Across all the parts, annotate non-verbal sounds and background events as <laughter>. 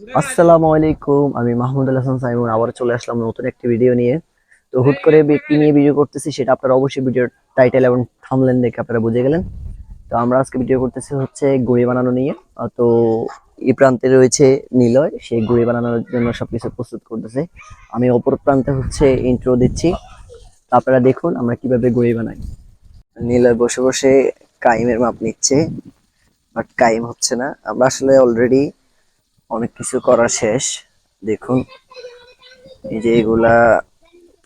আসসালামু আলাইকুম, আমি মাহমুদুল হাসান সাইমুন। আবার চলে আসলাম নতুন একটি ভিডিও নিয়ে। তো হুট করে কি নিয়ে ভিডিও করতেছি, সেটা আপনারা অবশ্যই ভিডিওর টাইটেল এবং থামলেন দেখে আপনারা বুঝে গেলেন। তো আমরা আজকে ভিডিও করতেছি হচ্ছে গুড়ি বানানো নিয়ে। তো এই প্রান্তে রয়েছে নিলয়, সে গুড়ি বানানোর জন্য সবকিছু প্রস্তুত করতেছে। আমি অপর প্রান্তে হচ্ছে ইন্ট্রো দিচ্ছি। আপনারা দেখুন, আমরা কীভাবে গুড়ি বানাই। নিলয় বসে বসে কাইমের মাপ নিচ্ছে বাট কাইম হচ্ছে না। আমরা আসলে অলরেডি অনেক কিছু করা শেষ। দেখুন এই যে এগুলা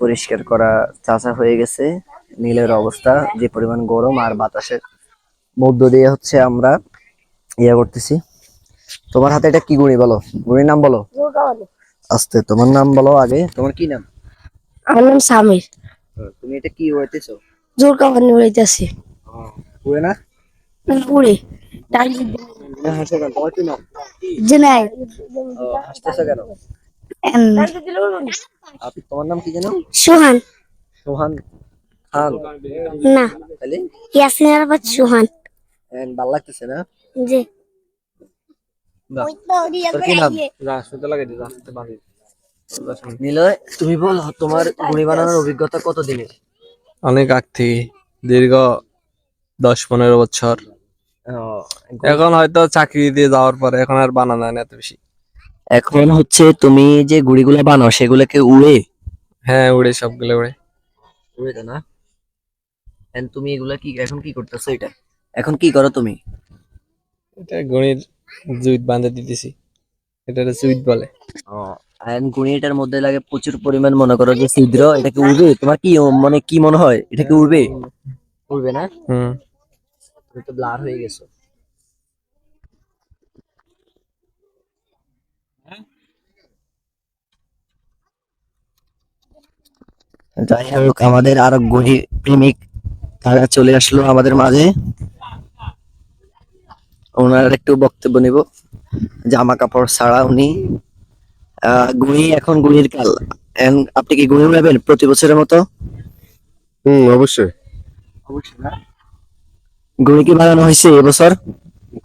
পরিষ্কার করা চাচা হয়ে গেছে। নীলের অবস্থা যে পরিমাণ গরম আর বাতাসের মধ্য দিয়ে হচ্ছে আমরা ইয়া করতেছি। তোমার হাতে এটা কি গুণি বলো? গুণির নাম বলো? আস্তে তোমার নাম বলো আগে। তোমার কি নাম? আমার নাম সামির। তুমি এটা কি হইতেছো? জোর কাপানি উড়াইতেছি উড়ে না? উড়ে নাম জেনাই হাসতেছো কেন? আপনি তোমার নাম কি জানো সুহান। সোহান খান। না। তাহলে ইয়াসিন আরাফাত সুহান। ভালো লাগতেছে না? জি। নিলয় তুমি বল তোমার গুড়ি বানানোর অভিজ্ঞতা কত দিনের অনেক আগ থেকে দীর্ঘ দশ পনেরো বছর। এখন? হয়তো চাকরি দিয়ে যাওয়ার পরে এখন আর বানানো হয় না এত বেশি। এখন হচ্ছে তুমি যে গুড়িগুলো বানাও সেগুলোকে উড়ে? হ্যাঁ উড়ে সবগুলো উড়ে। উড়ে না And তুমি এগুলা কি এখন কি করতেছো এটা? এখন কি করো তুমি? এটা গণির জুইট বাঁধে দিতেছি। এটা সুইট বলে। এন্ড গুড়ি এটার মধ্যে লাগে প্রচুর পরিমাণ মনে করো যে ছিদ্র এটাকে উড়বে? তোমার কি মানে কি মনে হয়? এটাকে উড়বে? উড়বে না? হুম। তুমি তো ব্লার হয়ে গেছো। যাই হোক আমাদের আরও গভীর প্রেমিক তারা চলে আসলো আমাদের মাঝে। ওনার একটু বক্তব্য নিব। জামা কাপড় ছাড়া উনি। আহ, গুড়ি এখন গুড়ির কাল। আপনি কি গুড়ি উড়াবেন প্রতি বছরের মতো? হুম অবশ্যই। অবশ্যই না। গুড়ি কি বানানো হয়েছে এবছর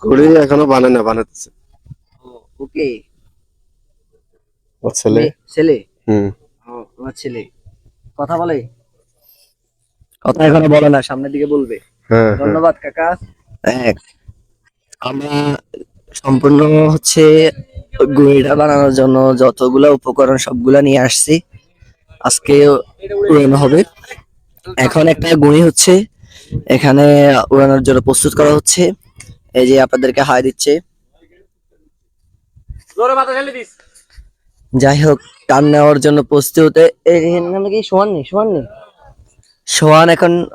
ঘড়ি এখনও বানায় না বানাতেছে। ওকে। ওর ছেলে? ছেলে? হুম। ও ছেলে। কথা বলে। কথা এখনও বলে না সামনের দিকে বলবে। হ্যাঁ হ্যাঁ। ধন্যবাদ কাকা। এক আমরা সম্পূর্ণ হচ্ছে গুড়িটা বানানোর জন্য যতগুলা উপকরণ সবগুলা নিয়ে আসছি। আজকে উড়ানো হবে। এখন একটা গুঁড়ি হচ্ছে এখানে উড়ানোর জন্য প্রস্তুত করা হচ্ছে। এই যে আপনাদেরকে হাই দিচ্ছে। যাই হোক টান নেওয়ার জন্য প্রস্তুত। কি সোহান নেই সোহান নেই। সোহান এখন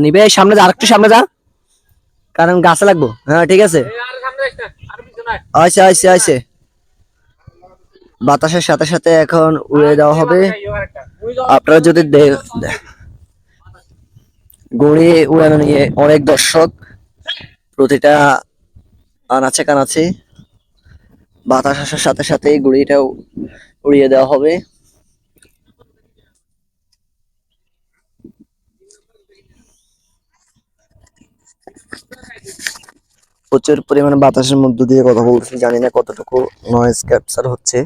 নিবে। সামনে যা আরেকটু সামনে যা। কারণ গাছে লাগবো। হ্যাঁ ঠিক আছে। আইসে আইসে আইসে। বাতাসের সাথে সাথে এখন উড়ে দেওয়া হবে। আপনারা যদি দে- দে- গুড়ি উড়ানো নিয়ে অনেক দর্শক প্রতিটা আনাচে কানাচে বাতাস আসার সাথে সাথে গুড়িটাও উড়িয়ে দেওয়া হবে। প্রচুর পরিমাণে বাতাসের মধ্য দিয়ে কথা বলছি, জানি না কতটুকু নয়েজ ক্যাপচার হচ্ছে।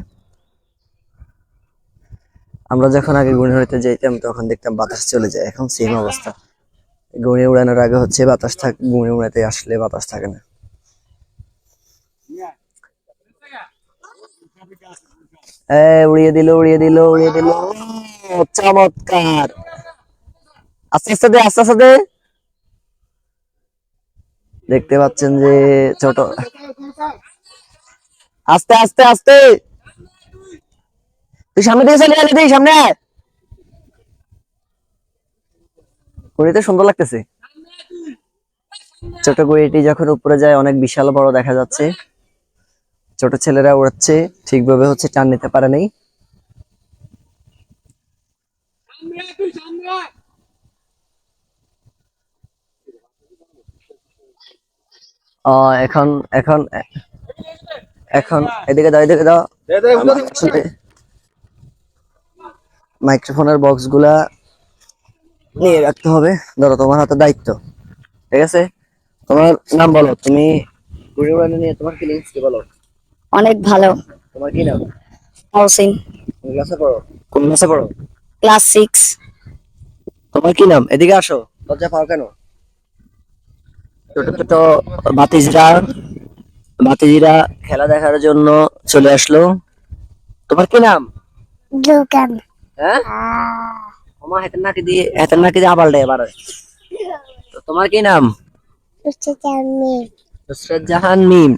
আমরা যখন আগে গুণে হইতে যাইতাম, তখন দেখতাম বাতাস চলে যায়। এখন সেম অবস্থা। গুণে উড়ানোর আগে হচ্ছে বাতাস থাক গুণে উড়াতে আসলে বাতাস থাকে না। উড়িয়ে দিল উড়িয়ে দিল উড়িয়ে দিল। চমৎকার। আস্তে আস্তে দে, আস্তে আস্তে দে। দেখতে পাচ্ছেন যে ছোট। আস্তে আস্তে আস্তে। তুই সামনে দিকে চলে গেলি সামনে আয়। গড়িতে সুন্দর লাগতেছে। ছোট গড়িটি যখন উপরে যায় অনেক বিশাল বড় দেখা যাচ্ছে। ছোট ছেলেরা উড়াচ্ছে ঠিকভাবে হচ্ছে টান নিতে পারে নাই। আহ, এখন এখন এখন এদিকে দাও এদিকে দাও। মাইক্রোফোনের বক্সগুলা নিয়ে রাখতে হবে। ধরো তোমার হাতে দায়িত্ব। ঠিক আছে? তোমার নাম বলো। তুমি ঘুরে উড়ানো নিয়ে তোমার ফিলিংস কি বলো? অনেক ভালো। তোমার কি নাম? মহসিন। ক্লাসে পড়ো? কোন ক্লাসে পড়ো? ক্লাস সিক্স তোমার কি নাম? এদিকে আসো। লজ্জা পাও কেন? ছোট ছোট বাতিজরা বাতিজিরা খেলা দেখার জন্য চলে আসলো। তোমার কি নাম? হ্যাঁ? আমার হাতের নাকি দিয়ে হাতের নাকি দিয়ে আবার এবার তোমার কি নাম? নুসরাত জাহান মিম।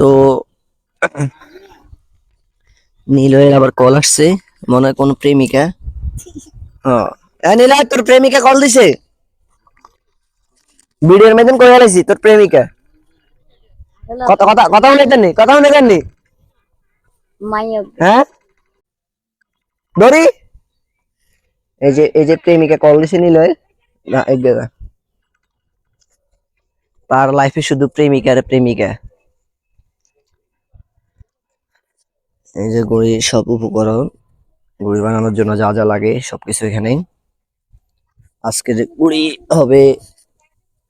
তো নীলয়ের আবার কল আসছে মনে হয় কোন প্রেমিকা। হ্যাঁ। হ্যাঁ তোর প্রেমিকা কল দিছে? ভিডিওর মেদিন করে আলাইছি তোর প্রেমিকা। কথা কথা কথা শুনে জানি কথা শুনে জানি হ্যাঁ? দড়ি এই যে এই যে প্রেমিকা কল দিছে নিলয়, না, এই দাদা তার লাইফে শুধু প্রেমিকা আর প্রেমিকা। এই যে গড়ি সব উপকরণ গুড়ি বানানোর জন্য যা যা লাগে, সবকিছু এখানেই আজকের গুড়ি হবে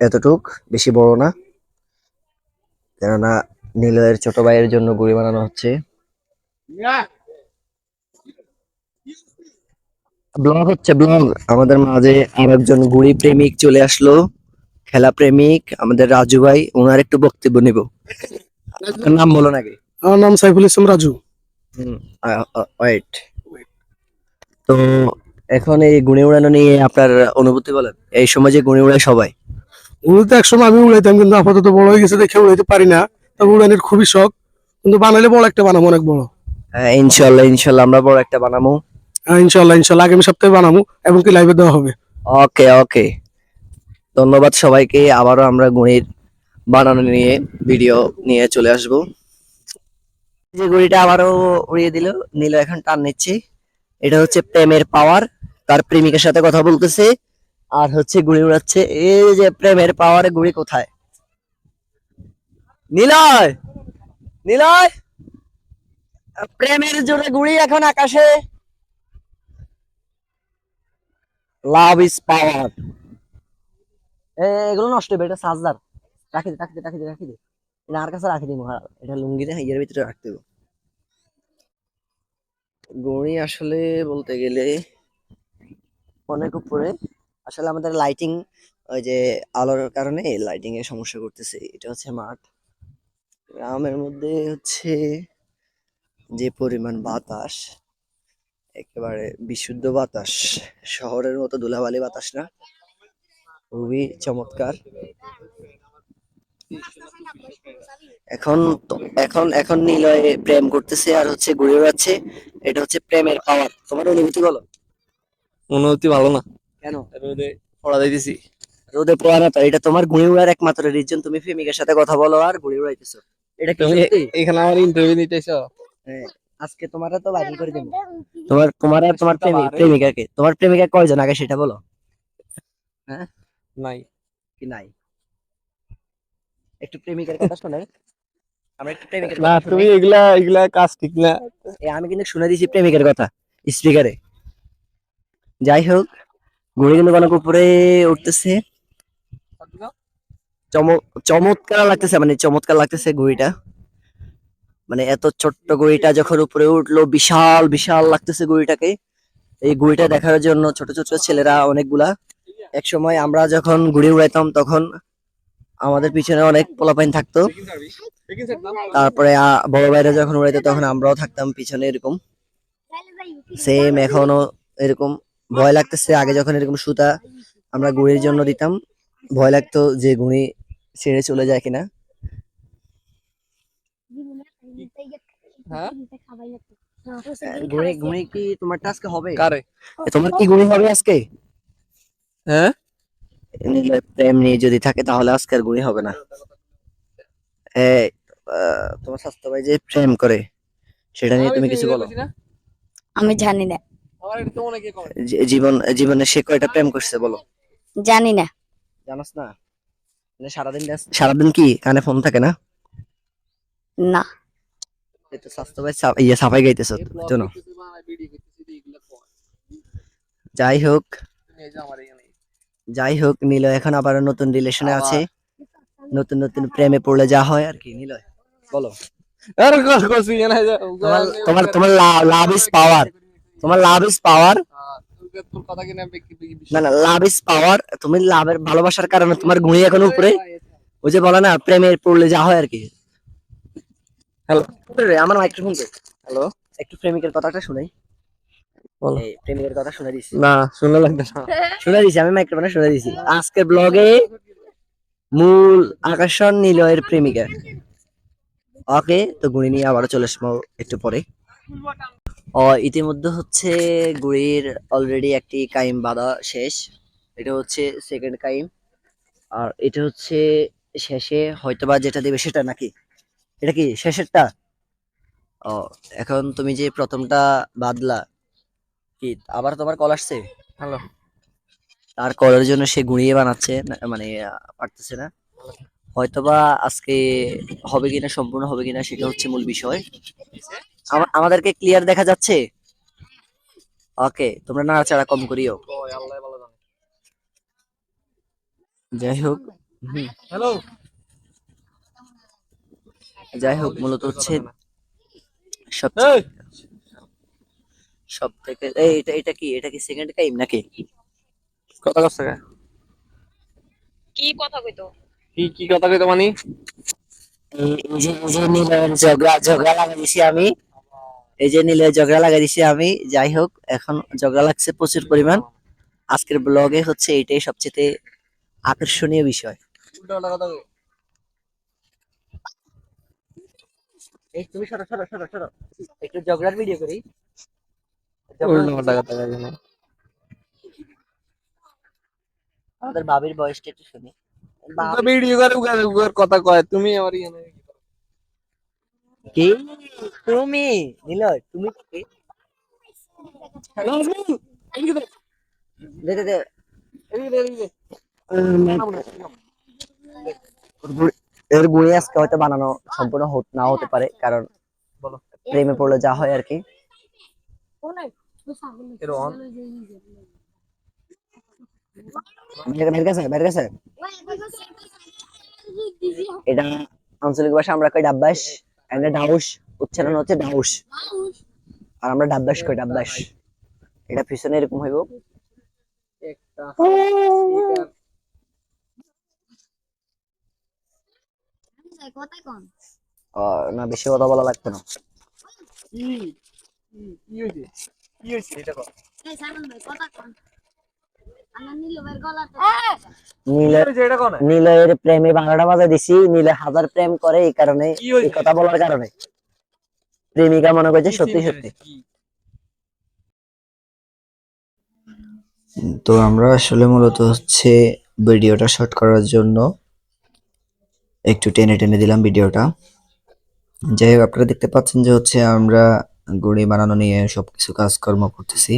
এতটুক, বেশি বড় না। কেননা নিলয়ের ছোট ভাইয়ের জন্য গুড়ি বানানো হচ্ছে। ব্লগ হচ্ছে ব্লগ আমাদের মাঝে আর একজন গুড়ি প্রেমিক চলে আসলো। খেলা প্রেমিক আমাদের রাজু ভাই ওনার একটু বক্তব্য নিব। নাম বলো নাকি আমার নাম সাইফুল ইসলাম রাজু। ওয়েট তো এখন এই গুণে উড়ানো নিয়ে আপনার অনুভূতি বলেন। এই সময় যে গুণে উড়ায় সবাই। উড়তে একসময় আমি উড়াইতাম কিন্তু আপাতত বড় হয়ে গেছে দেখে উড়াইতে পারি না। তবে উড়ানোর খুবই শখ। কিন্তু বানালে বড় একটা বানাবো অনেক বড়। হ্যাঁ, ইনশাল্লাহ ইনশাল্লাহ আমরা বড় একটা বানাবো। ইনশাল্লাহ ইনশাল্লাহ আগামী সপ্তাহে বানাবো এবং কি লাইভে দেওয়া হবে। ওকে ওকে। ধন্যবাদ সবাইকে। আবারও আমরা গুণির বানানো নিয়ে ভিডিও নিয়ে চলে আসব। যে গুড়িটা আবারও উড়িয়ে দিল, নীল এখন টান নিচ্ছে। এটা হচ্ছে প্রেমের পাওয়ার, তার প্রেমিকের সাথে কথা বলতেছে। আর হচ্ছে গুড়ি উড়াচ্ছে। এই যে প্রেমের পাওয়ারে, গুড়ি কোথায়? নীলয়! নীলয়! প্রেমের জোরে গুড়ি এখন আকাশে। লাভ ইজ পাওয়ার এগুলো নষ্ট হবে এটা সাজদার। রাখি দে রাখি দে রাখি দে রাখি দে। এটা আর কাছে রাখি দিব এটা লুঙ্গিতে ইয়ের ভিতরে রাখতে দেবো গড়ি আসলে বলতে গেলে অনেক উপরে। আসলে আমাদের লাইটিং ওই যে আলোর কারণে লাইটিং এর সমস্যা করতেছে। এটা হচ্ছে মাঠ। গ্রামের মধ্যে হচ্ছে যে পরিমাণ বাতাস একেবারে বিশুদ্ধ বাতাস। শহরের মতো ধুলাবালি বাতাস না। খুবই চমৎকার। এখন এখন এখন নিলয়ে প্রেম করতেছে আর হচ্ছে ঘুরে বেড়াচ্ছে। এটা হচ্ছে প্রেমের পাওয়ার। তোমার অনুভূতি বলো। অনুভূতি ভালো না। কেন? রোদে পড়া দিতেছি। রোদে পড়া না এটা তোমার ঘুরে উড়ার একমাত্র রিজন তুমি প্রেমিকের সাথে কথা বলো আর ঘুরে উড়াইতেছো এটা কি? এখানে আমার ইন্টারভিউ নিতেছো। হ্যাঁ, আজকে তোমারা তো ভাইরাল করে দেবো। তোমার তোমার আর তোমার প্রেমিক প্রেমিকাকে তোমার প্রেমিকা কয়জন? আগে সেটা বলো। নাই। কি নাই? একটু প্রেমিকের কথা শোনাই আমরা একটু প্রেমিকের না তুমি এগুলা এগুলা কাজ ঠিক না। আমি কিন্তু শুনে দিছি প্রেমিকের কথা স্পিকারে। যাই হোক ঘুড়ি কিন্তু অনেক উপরে উঠতেছে। চমৎকার লাগতেছে মানে চমৎকার লাগতেছে ঘুড়িটা। মানে এত ছোট্ট ঘুড়িটা যখন উপরে উঠল, বিশাল বিশাল লাগতেছে ঘুড়িটাকে এই ঘুড়িটা দেখার জন্য ছোট ছোট ছেলেরা অনেকগুলা। এক সময় আমরা যখন ঘুড়ি উড়াইতাম, তখন আমাদের পিছনে অনেক পোলাপাইন থাকতো। তারপরে বড় ভাইরা যখন উড়াইতো, তখন আমরাও থাকতাম পিছনে এরকম। সেম এখনও এরকম। ভয় লাগতেছে, আগে যখন এরকম সুতা আমরা গুড়ির জন্য দিতাম, ভয় লাগতো যে গুড়ি ছেড়ে চলে যায় কিনা। হ্যাঁ? গুড়ি গুড়ি কি তোমার আজকে হবে? কারে? তোমার কি গুড়ি হবে আজকে? হ্যাঁ? প্রেম নিয়ে যদি থাকে তাহলে আজকে আর গুড়ি হবে না। তোমার স্বাস্থ্য ভাই যে প্রেম করে সেটা নিয়ে তুমি কিছু বলো? আমি জানি না। জীবন জীবনে সে কয়টা প্রেম করছে বলো? জানি না। জানাস না? মানে সারাদিন সারাদিন কি কানে ফোন থাকে না? না। তো স্বাস্থ্য ভাই ইয়ে সাফাই গাইতেছ শোনো যাই হোক। যাই হোক নিলয় এখন আবার নতুন রিলেশনে আছে। নতুন নতুন প্রেমে পড়লে যা হয় আর কি নিলয়। বলো। তোমার তোমার লাভ ইজ পাওয়ার তোমার লাভ ইজ পাওয়ার না না লাভ ইজ পাওয়ার তুমি লাভের ভালোবাসার কারণে তোমার গুণি এখন উপরে। ওই যে বলে না প্রেমের পড়লে যা হয় আর কি। হ্যালো রে, আমার মাইক্রোফোন তো হ্যালো একটু প্রেমিকের কথাটা শুনাই। বলো। প্রেমিকের কথা শুনে দিছি। না শুনে লাগবে না। <laughs> শুনে দিছি আমি মাইক্রোফোনে শুনে দিছি। আজকের ব্লগে মূল আকর্ষণ নিলয়ের প্রেমিকা। ওকে তো গুড়ি নিয়ে আবারও চলে আসব একটু পরে। ও ইতিমধ্যে হচ্ছে গুড়ির অলরেডি একটি কাইম বাঁধা শেষ। এটা হচ্ছে সেকেন্ড কাইম। আর এটা হচ্ছে শেষে হয়তোবা যেটা দেবে সেটা নাকি? এটা কি শেষেরটা? ও এখন তুমি যে প্রথমটা বাদলা কি আবার তোমার কল আসছে? হ্যালো। তার কলের জন্য সে গুঁড়িয়ে বানাচ্ছে মানে পারতেছে না। হয়তোবা আজকে হবে কিনা সম্পূর্ণ হবে কিনা সেটা হচ্ছে মূল বিষয়। আমা- আমাদেরকে ক্লিয়ার দেখা যাচ্ছে? ওকে তোমরা নাড়াচাড়া কম করিও। যাই হোক হ্যালো। যাই হোক মূলত হচ্ছে সব সব থেকে এই এটা এটা কি? এটা কি সেকেন্ড টাইম নাকি? কথা কস কি কথা কইতো? কি কি কথা কইতো মানি? যে ঝগড়া ঝগড়া লাগা দিছি আমি। এই যে ঝগড়া লাগা দিছি আমি। যাই হোক এখন ঝগড়া লাগছে প্রচুর পরিমাণ। আজকের ব্লগে হচ্ছে এটাই সবচেয়ে আকর্ষণীয় বিষয় উল্টা উল্টা কথা কই এই তুমি সরো সরো সরো সরো। একটু ঝগড়ার ভিডিও করি। আমাদের বাবির বয়সটা একটু শুনি। ভিডিও করে উগার উগার কথা কয়। তুমি আমার কি তুমি? নীলয় তুমি কি? দে দে দে। এর গুণে আজকে হয়তো বানানো সম্পূর্ণ নাও হতে পারে কারণ প্রেমে পড়লে যা হয় আর কি এটা আঞ্চলিক ভাষা আমরা কই ডাব্বাস এন্ড ডাউস উচ্চারণ হচ্ছে ডাউস। আর আমরা ডাব্বাস কই ডাব্বাস। এটা পিছনে এরকম হইব। একটা কথা কন আহ, না বেশি কথা বলা লাগতো না। কি কি হইছে কি হইছে এটা কর এই সালমান ভাই কথা কন আমার নীল ভাই গলাটা নীলের হইছে এটা কোন? নীলের প্রেমে বাংলাটা বাজা দিছি নীলে হাজার প্রেম করে এই কারণে এই কথা বলার কারণে। প্রেমিকা মনে করছে সত্যি সত্যি। তো আমরা আসলে মূলত হচ্ছে ভিডিওটা শর্ট করার জন্য একটু টেনে টেনে দিলাম ভিডিওটা। যাই হোক আপনারা দেখতে পাচ্ছেন যে হচ্ছে আমরা গুড়ি বানানো নিয়ে সবকিছু কাজকর্ম করতেছি।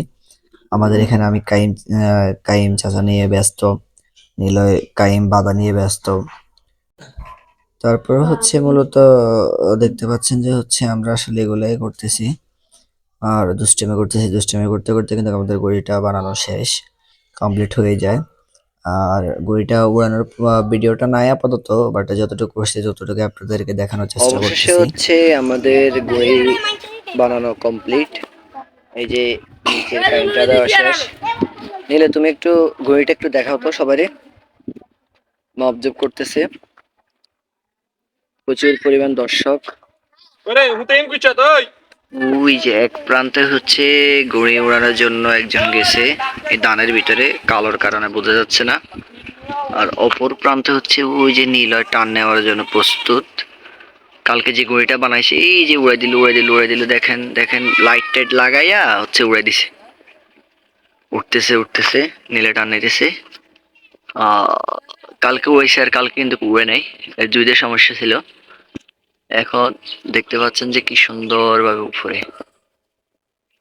আমাদের এখানে আমি কাইম কাইম চাচা নিয়ে ব্যস্ত নিলয় কাইম বাদা নিয়ে ব্যস্ত। তারপর হচ্ছে মূলত আহ, দেখতে পাচ্ছেন যে হচ্ছে আমরা আসলে এগুলাই করতেছি। আর দুষ্টামি করতেছি দুষ্টামি করতে করতে কিন্তু আমাদের গড়িটা বানানো শেষ কমপ্লিট হয়ে যায়। আর গড়িটা উড়ানোর আহ, ভিডিওটা নাই আপাতত বাট যতটুকু করছি ততটুকু আপনাদেরকে দেখানোর চেষ্টা করতেছি। হচ্ছে আমাদের গড়ি বানানো কমপ্লিট এই যে নিচের কারেন্টটা দেওয়া শেষ। নিলে তুমি একটু গড়িটা একটু দেখাও তো সবারই। অবজার্ভ করতেছে। প্রচুর পরিমাণ দর্শক। ওরে হুতেইন কুচা তুই? ওই যে এক প্রান্তে হচ্ছে গড়ি ওড়ানোর জন্য একজন গেছে। এই দানের ভিতরে কালোর কারণে বোঝা যাচ্ছে না। আর অপর প্রান্তে হচ্ছে ওই যে নীলয় টান নেওয়ার জন্য প্রস্তুত। কালকে যে গড়িটা বানাইছে, এই যে উড়াই দিল উড়াই দিল উড়াই দিল, দেখেন দেখেন লাইট টাইট লাগাইয়া হচ্ছে উড়াই দিছে। উঠতেছে উঠতেছে, নীলে টান নিতেছে। কালকে উড়াইছে আর কালকে কিন্তু উড়ে নাই। দুইদের সমস্যা ছিল। এখন দেখতে পাচ্ছেন যে কি সুন্দরভাবে উপরে।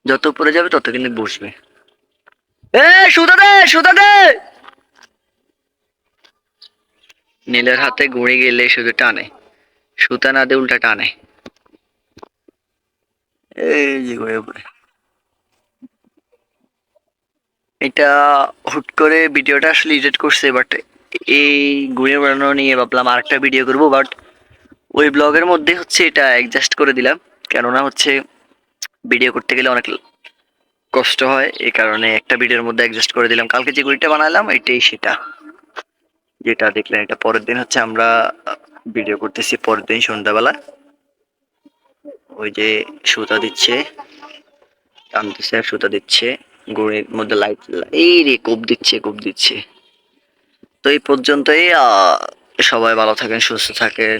যত উপরে যাবে তত কিন্তু বসবে। এ সুতা দে সুতা দে! নীলের হাতে গুঁড়ি গেলে শুধু টানে। সুতা না দিয়ে উল্টা টানে। এই যে ঘুরে উপরে। এটা হুট করে ভিডিওটা আসলে এডিট করছে বাট এই ঘুরে বেড়ানো নিয়ে ভাবলাম আরেকটা ভিডিও করব বাট ওই ব্লগের মধ্যে হচ্ছে এটা অ্যাডজাস্ট করে দিলাম। কেননা হচ্ছে ভিডিও করতে গেলে অনেক কষ্ট হয় এই কারণে একটা ভিডিওর মধ্যে অ্যাডজাস্ট করে দিলাম। কালকে যে ঘড়িটা বানালাম, এটাই সেটা। যেটা দেখলেন, এটা পরের দিন হচ্ছে আমরা ভিডিও করতেছি পরের দিন সন্ধ্যাবেলা। ওই যে সুতা দিচ্ছে, টানতেছে সুতা দিচ্ছে। ঘড়ির মধ্যে লাইট এই রে, কোপ দিচ্ছে কোপ দিচ্ছে। তো এই পর্যন্তই সবাই ভালো থাকেন, সুস্থ থাকেন।